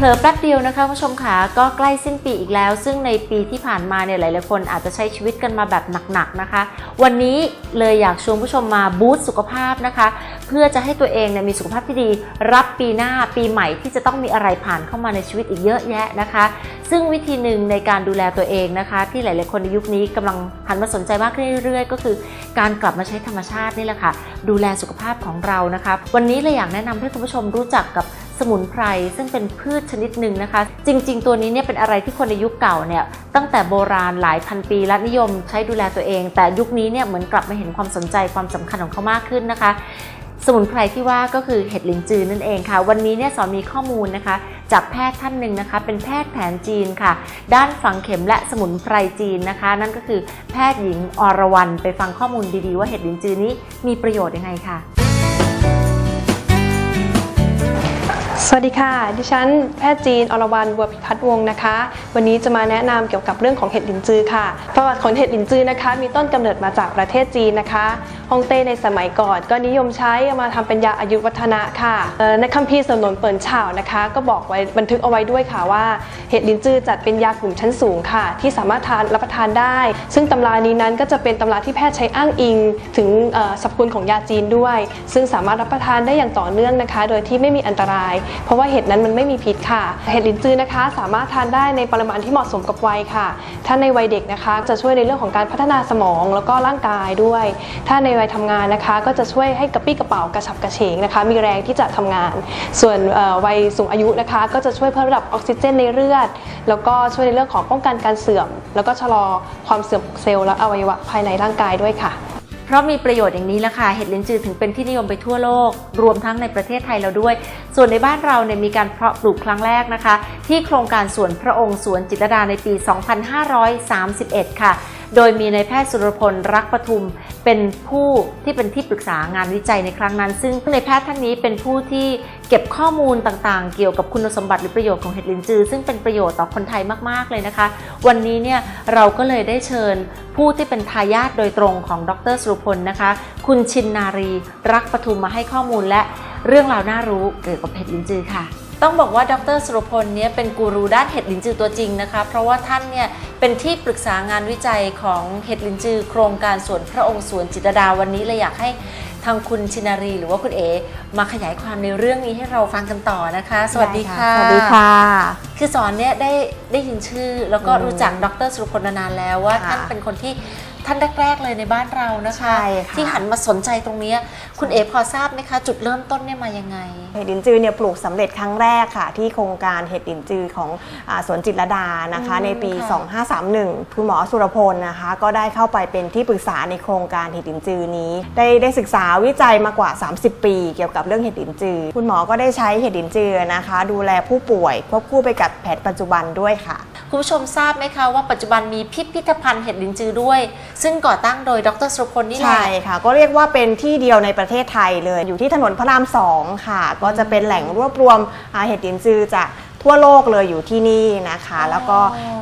เผลอแป๊บเดียวนะคะคุณผู้ชมค่ะก็ใกล้สิ้นปีอีกแล้ว ซึ่งในปีที่ผ่านมาเนี่ยหลายๆคนอาจจะใช้ชีวิตกันมาแบบหนักๆนะคะ วันนี้เลยอยากชวนผู้ชมมาบูสต์สุขภาพนะคะ เพื่อจะให้ตัวเองเนี่ยมีสุขภาพที่ดี รับปีหน้าปีใหม่ที่จะต้องมีอะไรผ่านเข้ามาในชีวิตอีกเยอะแยะนะคะ ซึ่งวิธีหนึ่งในการดูแลตัวเองนะคะ ที่หลายๆคนในยุคนี้กำลังหันมาสนใจมากขึ้นเรื่อยๆ ก็คือ การกลับมาใช้ธรรมชาตินี่แหละค่ะดูแลสุขภาพของเรานะคะ วันนี้เลยอยากแนะนำให้คุณผู้ชมรู้จักกับ สมุนไพรซึ่งเป็นพืชชนิดหนึ่งนะคะ จริง ๆ ตัวนี้เนี่ยเป็นอะไรที่คนในยุคเก่าเนี่ยตั้งแต่โบราณหลายพันปีและนิยมใช้ดูแลตัวเอง แต่ยุคนี้เนี่ยเหมือนกลับมาเห็นความสนใจความสำคัญของเขามากขึ้นนะคะ สมุนไพรที่ว่าก็คือเห็ดลินจือนั่นเองค่ะ วันนี้เนี่ยสอนมีข้อมูลนะคะ จากแพทย์ท่านหนึ่งนะคะ เป็นแพทย์แผนจีนค่ะ ด้านฝังเข็มและสมุนไพรจีนนะคะ นั่นก็คือแพทย์หญิงอรวรรณไปฟังข้อมูลดีๆ ว่าเห็ดลินจือนี้มีประโยชน์ยังไงค่ะ สวัสดีค่ะ ดิฉันแพทย์จีนอรวรรณบัวพิพัฒน์วงศ์นะคะ วันนี้จะมาแนะนำเกี่ยวกับเรื่องของเห็ดหลินจือค่ะ ประวัติของเห็ดหลินจือนะคะ มีต้นกำเนิดมาจากประเทศจีนนะคะ ฮ่องเต้ในสมัยก่อน ก็นิยมใช้มาทำเป็นยาอายุวัฒนะค่ะในคัมภีร์สำนวนเปิ่นฉ่าวนะคะ ก็บอกไว้บันทึกเอาไว้ด้วยค่ะว่าเห็ดลินจือจัดเป็นยากลุ่มชั้นสูงค่ะ ที่สามารถทานรับประทานได้ ซึ่งตำรานี้นั้นก็จะเป็นตำราที่แพทย์ใช้อ้างอิง ถึงสรรพคุณของยาจีนด้วย ซึ่งสามารถรับประทานได้อย่างต่อเนื่องนะคะ โดยที่ไม่มีอันตราย เพราะว่าเห็ดนั้นมันไม่มีพิษค่ะ เห็ดลินจือนะคะ สามารถทานได้ในปริมาณที่เหมาะสมกับวัยค่ะ ถ้าในวัยเด็กนะคะ จะช่วยในเรื่องของการพัฒนาสมองแล้วก็ร่างกายด้วย ถ้าในวัยทำงานนะคะ ก็จะช่วยให้กระปี้กระเป๋ากระฉับกระเฉงนะคะ มีแรงที่จะทำงาน ส่วนวัยสูงอายุนะคะ ก็จะช่วยเพิ่มระดับออกซิเจนในเลือด แล้วก็ช่วยในเรื่องของป้องกันการเสื่อม แล้วก็ชะลอความเสื่อมของเซลล์และอวัยวะภายในร่างกายด้วยค่ะเพราะมีประโยชน์อย่างนี้ละค่ะเห็ดลินจือถึงเป็นที่นิยมไปทั่วโลก รวมทั้งในประเทศไทยเราด้วย ส่วนในบ้านเราเนี่ยมีการเพาะปลูกครั้งแรกนะคะ ที่โครงการสวนพระองค์สวนจิตรดาในปี 2531 ค่ะ โดยมีนายแพทย์สุรพลรักปทุม เป็นผู้ที่เป็นที่ปรึกษางานวิจัยในครั้งนั้น ซึ่งนายแพทย์ท่านนี้เป็นผู้ที่เก็บข้อมูลต่างๆ เกี่ยวกับคุณสมบัติหรือประโยชน์ของเห็ดลินจือ ซึ่งเป็นประโยชน์ต่อคนไทยมากๆเลยนะคะ วันนี้เนี่ยเราก็เลยได้เชิญผู้ที่เป็นทายาทโดยตรงของดรสุรพลนะคะ คุณชินนารี รักปทุมมาให้ข้อมูลและเรื่องราวน่ารู้เกี่ยวกับเห็ดลินจือค่ะ ต้องบอกว่าดรสุรพลเนี่ยเป็นกูรูด้านเห็ดลินจือตัวจริงนะคะ เพราะว่าท่านเนี่ยเป็นที่ปรึกษางานวิจัยของเห็ดลินจือ โครงการสวนพระองค์สวนจิตรดาวันนี้เลยอยากให้ทางคุณชินารีหรือว่าคุณเอ มาขยายความในเรื่องนี้ให้เราฟังกันต่อนะคะ สวัสดีค่ะ สวัสดีค่ะ คือสอนเนี่ยได้ได้ยินชื่อ แล้วก็อืมรู้จักดรสุรพลมานานแล้วว่าค่ะท่านเป็นคนที่ ท่านแรก ๆ เลยในบ้านเรานะคะ ใช่ค่ะ ที่หันมาสนใจตรงเนี้ยคุณเอพอทราบไหมคะ จุดเริ่มต้นเนี่ยมายังไง เห็ดลินจือเนี่ยปลูกสำเร็จครั้งแรกค่ะ ที่โครงการเห็ดลินจือของอาสวนจิตรลดานะคะ อืมในปี ค่ะ 2531คุณหมอสุรพลนะคะ ก็ได้เข้าไปเป็นที่ปรึกษาในโครงการเห็ดลินจือนี้ ได้ได้ศึกษาวิจัยมากว่า 30 ปี เกี่ยวกับเรื่องเห็ดลินจือ คุณหมอก็ได้ใช้เห็ดลินจือนะคะ ดูแลผู้ป่วยควบคู่ไปกับแผนปัจจุบันด้วยค่ะ คุณผู้ชมทราบไหมคะว่าปัจจุบันมีพิพิธภัณฑ์เห็ดลินจือด้วย ซึ่งก่อตั้งโดยดรสุรพลนี่แหละ ใช่ค่ะ ก็เรียกว่าเป็นที่เดียวในประเทศไทยเลย อยู่ที่ถนนพระรามสองค่ะ ก็จะเป็นแหล่งรวบรวมอ่าเห็ดลินจือจากทั่วโลกเลยอยู่ที่นี่นะคะอ๋อแล้วก็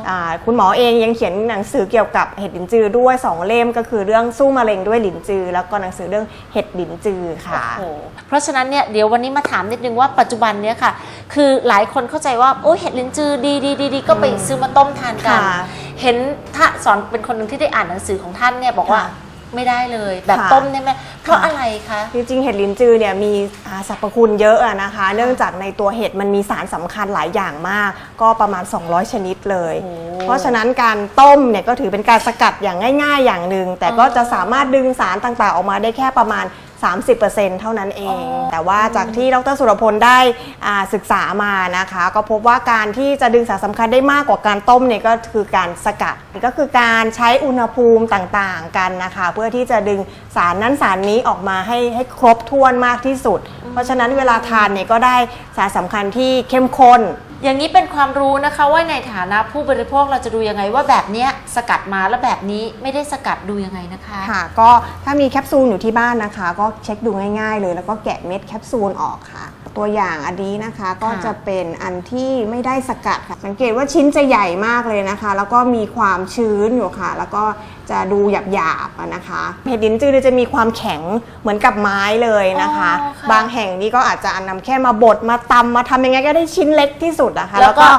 อ่าคุณหมอเองยังเขียนหนังสือเกี่ยวกับเห็ดลินจือด้วย2เล่มก็คือเรื่องสู้มะเร็งด้วยลินจือ แล้วก็หนังสือเรื่องเห็ดลินจือค่ะ โอ้โหเพราะฉะนั้นเนี่ยเดี๋ยววันนี้มาถามนิดนึงว่าปัจจุบันเนี่ยค่ะ คือหลายคนเข้าใจว่าโอ้ยเห็ดลินจือดีดีดีดีก็ไปซื้อมาต้มทานกัน ค่ะเห็นถ้าสอนเป็นคนหนึ่งที่ได้อ่านหนังสือของท่านเนี่ยบอกว่าค่ะไม่ได้เลยแบบค่ะ ต้มเนี่ยไหมเพราะค่ะอะไรคะ จริงๆเห็ดลินจือเนี่ยมีอ่าสรรพคุณเยอะอะนะคะ เนื่องจากในตัวเห็ดมันมีสารสำคัญหลายอย่างมาก ก็ประมาณ 200 ชนิดเลย โอ้เพราะฉะนั้นการต้มเนี่ยก็ถือเป็นการสกัดอย่างง่าย ๆ อย่างหนึ่งแต่ก็อ๋อจะสามารถดึงสารต่างๆออกมาได้แค่ประมาณ 30%เท่านั้นเองอ๋อแต่ว่าจากที่ดรสุรพลได้อ่าศึกษามานะคะ ก็พบว่าการที่จะดึงสารสำคัญได้มากกว่าการต้มเนี่ยก็คือการสกัดก็คือการใช้อุณหภูมิต่างๆกันนะคะ เพื่อที่จะดึงสารนั้นสารนี้ออกมาให้ให้ครบถ้วนมากที่สุด เพราะฉะนั้นเวลาทานเนี่ยก็ได้สารสำคัญที่เข้มข้น อย่างนี้เป็นความรู้นะคะว่าในฐานะผู้บริโภคเราจะดูยังไงว่าแบบเนี้ยสกัดมาแล้วแบบนี้ไม่ได้สกัดดูยังไงนะคะ ค่ะ ก็ถ้ามีแคปซูลอยู่ที่บ้านนะคะ ก็เช็คดูง่ายๆเลย แล้วก็แกะเม็ดแคปซูลออกค่ะ ตัวอย่างอันนี้นะคะก็ค่ะจะเป็นอันที่ไม่ได้สกัดค่ะ สังเกตว่าชิ้นจะใหญ่มากเลยนะคะ แล้วก็มีความชื้นอยู่ค่ะ แล้วก็จะดูหยาบๆอะนะคะเห็ดลิ้นจือเนี่ยจะมีความแข็งเหมือนกับไม้เลยนะคะอ๋อค่ะบางแห่งนี่ก็อาจจะนำแค่มาบดมาตำมาทำยังไงก็ได้ชิ้นเล็กที่สุดนะคะ แล้แล้ววก็ก็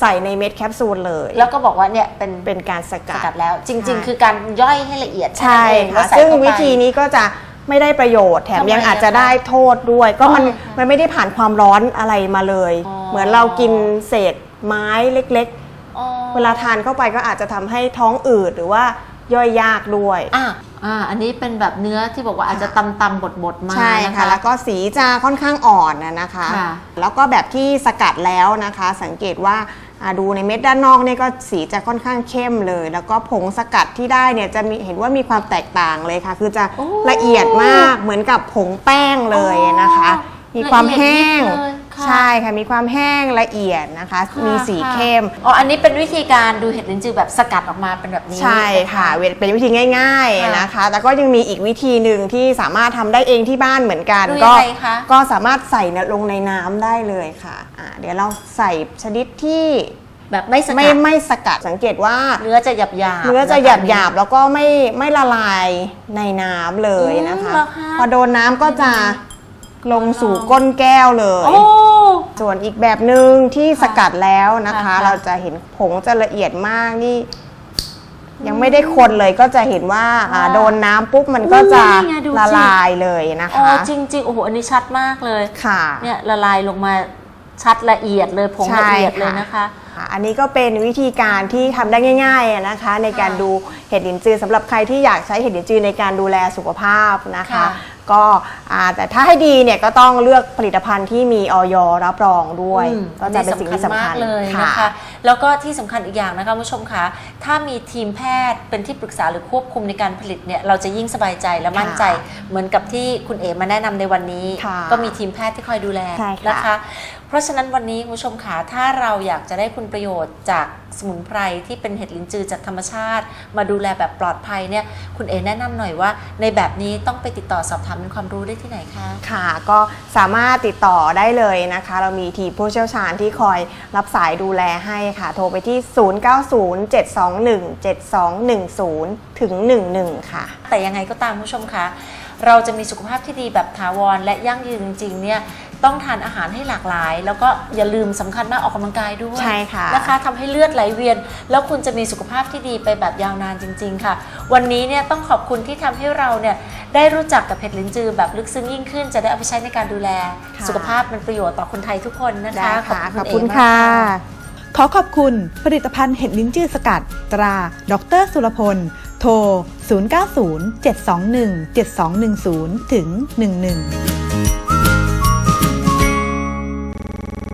ใส่ในเม็ดแคปซูลเลย แล้วก็บอกว่าเนี่ยเป็นเป็นการสสกัดกัดแล้ว จริงใช่ๆคือการย่อยให้ละเอียดใช่แนั้นเองค่ะแล้วใส่ซึ่งเข้าไปวิธีนี้ก็จะ ไม่ได้ประโยชน์ แถมทำไมยังอาจจะอะคะได้โทษด้วย ก็มันอ๋อค่ะมันไม่ได้ผ่านความร้อนอะไรมาเลย อ๋อ เหมือนเรากินเศษไม้เล็ก อ๋อๆ เวลาทานเข้าไปก็อาจจะทำให้ท้องอืดหรือว่าย่อยยากด้วย อะอ่า อันนี้เป็นแบบเนื้อที่บอกว่าอาจจะตำตำบดบดๆมาใช่นะค่ะ คะ แล้วก็สีจะค่อนข้างอ่อนนะนะคะ ค่ะแล้วก็แบบที่สกัดแล้วนะคะ สังเกตว่าอ่า ดูในเม็ดด้านนอกเนี่ยก็สีจะค่อนข้างเข้มเลย แล้วก็ผงสกัดที่ได้เนี่ยจะมีเห็นว่ามีความแตกต่างเลยค่ะ คือจะโอ้ละเอียดมากเหมือนกับผงแป้งเลยนะคะอ๋อมีความแห้ง ละเอียดยิบเลยค่ะ ใช่ค่ะมีความแห้งละเอียดนะคะค่ะมีสีค่ะเข้ม อ๋อ อันนี้เป็นวิธีการดูเห็ดลิ้นจือแบบสกัดออกมาเป็นแบบนี้ ใช่ค่ะนเป็นวิธีง่ายค่ะๆนะคะ แต่ก็ยังมีอีกวิธีหนึ่งที่สามารถทำได้เองที่บ้านเหมือนกันดูก็ยังไงคะก็สามารถใส่ลงในน้ำได้เลยค่ะอ่าเดี๋ยวเราใส่ชนิดที่แบบไม่สกัดไม่ไม่สกัดสังเกตว่าเนื้อจะหยาบหยาบเนื้อจะหยาบหยาบๆแล้วก็ไม่ไม่ละลายในน้ำเลยนะคะอืมเหรอคะ พอโดนน้ำก็จะ ลงสู่ก้นแก้วเลย โอ้ ส่วนอีกแบบหนึ่งที่ค่ะสกัดแล้วนะคะ ค่ะ เราจะเห็นผงจะละเอียดมากนี่ ยังไม่ได้คนเลยก็จะเห็นว่าอ่าค่ะโดนน้ำปุ๊บมันก็จะนี่ไงดูสิ ละลายเลยนะอ๋อคะ จริงๆโอ้โหอันนี้ชัดมากเลย ค่ะ เนี่ยละลายลงมาชัดละเอียดเลยผงละเอียดเลยนะคะ ค่ะอันนี้ก็เป็นวิธีการที่ทำได้ง่ายๆอะนะคะ ในการดูเห็ดหลินจือสำหรับใครที่อยากใช้เห็ดหลินจือในการดูแลสุขภาพนะคะ ค่ะ ก็อ่าแต่ถ้าให้ดีเนี่ยก็ต้องเลือกผลิตภัณฑ์ที่มีออยรับรองด้วยอืมก็จะเป็นสิ่งที่สำคัญมากเลยนะคะแล้วก็ที่สำคัญอีกอย่างนะคะคุณผู้ชมคะถ้ามีทีมแพทย์เป็นที่ปรึกษาหรือควบคุมในการผลิตเนี่ยเราจะยิ่งสบายใจและมั่นใจ เหมือนกับที่คุณเอ๋มาแนะนำในวันนี้ค่ะก็มีทีมแพทย์ที่คอยดูแลใช่ค่ะนะคะ เพราะฉะนั้นวันนี้คุณผู้ชมคะถ้าเราอยากจะได้คุณประโยชน์จากสมุนไพรที่เป็นเห็ดลินจือจากธรรมชาติ มาดูแลแบบปลอดภัยเนี่ยคุณเอ๋แนะนำหน่อยว่า ในแบบนี้ต้องไปติดต่อสอบถามเป็นความรู้ได้ที่ไหนคะค่ะ ก็สามารถติดต่อได้เลยนะคะ เรามีทีมผู้เชี่ยวชาญที่คอยรับสายดูแลให้ค่ะ โทรไปที่ 0907217210 ถึง 11 ค่ะ แต่ยังไงก็ตามคุณผู้ชมคะเราจะมีสุขภาพที่ดีแบบถาวรและยั่งยืนจริงๆเนี่ย ต้องทานอาหารให้หลากหลาย แล้วก็อย่าลืมสำคัญมากออกกำลังกายด้วยใช่ค่ะนะคะทำให้เลือดไหลเวียน แล้วคุณจะมีสุขภาพที่ดีไปแบบยาวนานจริง ๆ ค่ะ วันนี้เนี่ยต้องขอบคุณที่ทำให้เราเนี่ยได้รู้จักกับเห็ดลิ้นจือแบบลึกซึ้งยิ่งขึ้น จะได้เอาไปใช้ในการดูแลค่ะสุขภาพเป็นประโยชน์ต่อคนไทยทุกคนนะคะได้ค่ะขอบเคุณมากค่ะ ขอขอบคุณผลิตภัณฑ์เห็ดลิ้นจือสกัด ตรา ดร สุรพล โทร 090 721 7210 ถึง 11